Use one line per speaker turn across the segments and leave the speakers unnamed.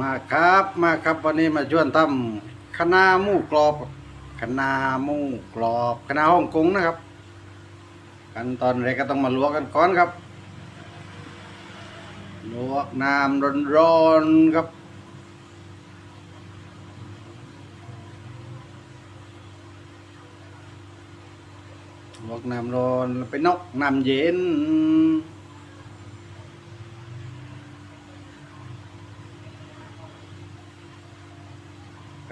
มาครับมาครับวันนี้มาชวนทำคณะหมูกรอบคณะหมูกรอบคณะฮ่องกงนะครับขั้นตอนแรกก็ต้องมาลวกกันก่อนครับ ลวกน้ำร้อนๆครับ ลวกน้ำร้อนไปนอกน้ำเย็น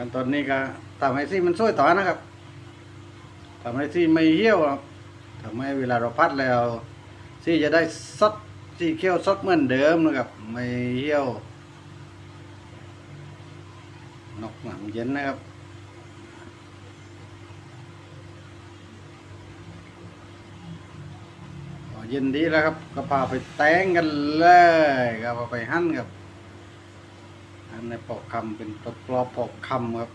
กันตอนนี้ก็ทำให้ซี่มันสวยต่อนะครับทำให้ซี่ไม่เหี่ยวครับทำให้เวลาเราพัดแล้วซี่จะได้สดซี่เคี่ยวสดเหมือนเดิมนะครับ ไม่เหี่ยวนกหนำเย็นนะครับเย็นดีแล้วครับก็พาไปแตงกันเลยครับเอาไปหั่นครับ ในปอกคำเป็นตัวกรอปอกคำครับ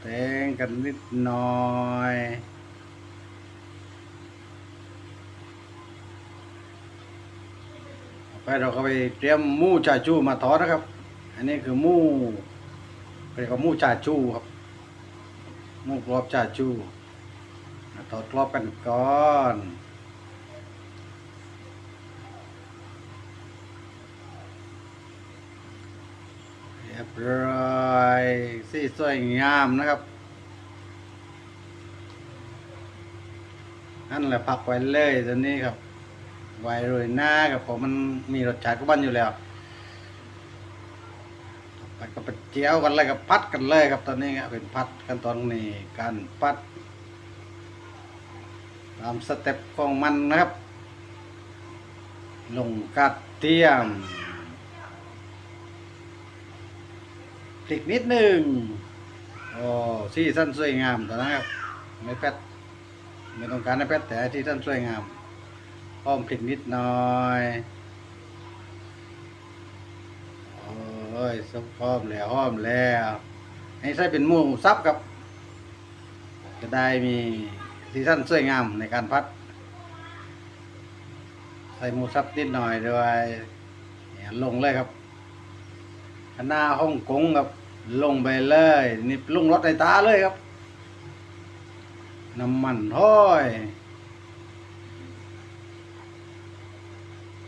แต่งกันนิดหน่อยไปเราก็ไปเตรียมมูจ่าจูมาทอดนะครับ อันนี้คือมูเรียกว่ามูจ่าจูครับ มูกรอบจ่าจูมาทอดกรอบกันก่อน รียบร้อยสีสวยงามนะครับนั่นแหละพักไว้เลยตัวนี้ครับไว้โรยหน้ากับผมมันมีรสชาติของมันอยู่แล้วไปก็ไปเจียวกันเลยกับพัดกันเลยครับตอนนี้ครับเป็นพัดกันตอนนี้การพัดตามสเต็ปของมันนะครับ ลงกระเทียม พลิกนิดหนึ่งโอ้ที่ท่านสวยงามตอนนั้นครับไม่แป๊ดไม่ต้องการให้แป๊ดแต่ที่ท่านสวยงามอ้อมพลิกนิดหน่อยโอ้ยซุปอ้อมแล้วอ้อมแล้วให้ใส่เป็นหมูซับครับจะได้มีที่ท่นสวยงามในการพัด ใส่หมูซับนิดหน่อยด้วยลงเลยครับ คณะฮ่องกงครับลงไปเลยนี่ลุงรถในตาเลยครับ น้ำมันห้อย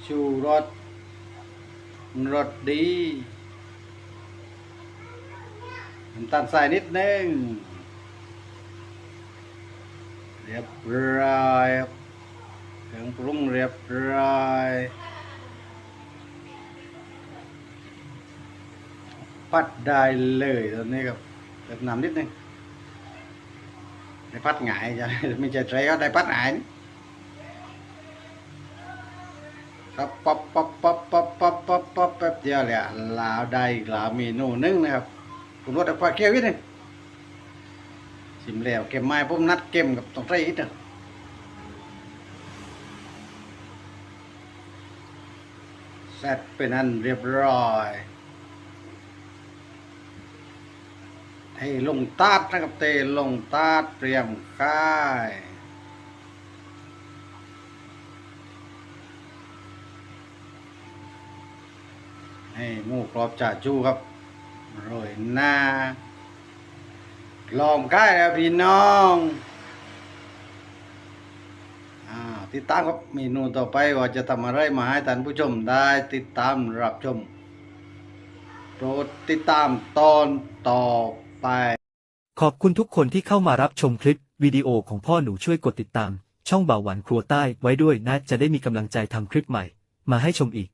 ชูรสรสดีน้ำตาลทรายนิดนึงเรียบร้อยเครื่องปรุงเรียบร้อย พัดได้เลยตอนนี้ครับเติมน้ำนิดนึงได้พัดหงายจะไม่ใช่ใจก็ได้พัดหงายครับป๊อปป๊อปป๊อปป๊อปป๊อปป๊อปป๊อปแป๊บเดียวเลยอะลาวได้ลาวเมนูนึงนะครับคุณรถแต่ควาเคี่ยวนิดนึงชิมแล้วเก็มไม้ผมนัดเก็มกับต้องใส่อีกนะเสร็จเป็นอันเรียบร้อย ให้ลงตาดนะครับเตลงตาดเตรียมค่ายให้หมูกรอบจ่าจูครับโรยหน้าลองค่ายครับพี่น้องอ่าติดตามครับเมนูต่อไปว่าจะทำอะไรมาให้ท่านผู้ชมได้ติดตามรับชม โปรดติดตามตอนต่อ ไป
ขอบคุณทุกคนที่เข้ามารับชมคลิปวิดีโอของพ่อหนูช่วยกดติดตาม ช่องบ่าวหวานครัวใต้ไว้ด้วยนะ จะได้มีกำลังใจทำคลิปใหม่ มาให้ชมอีก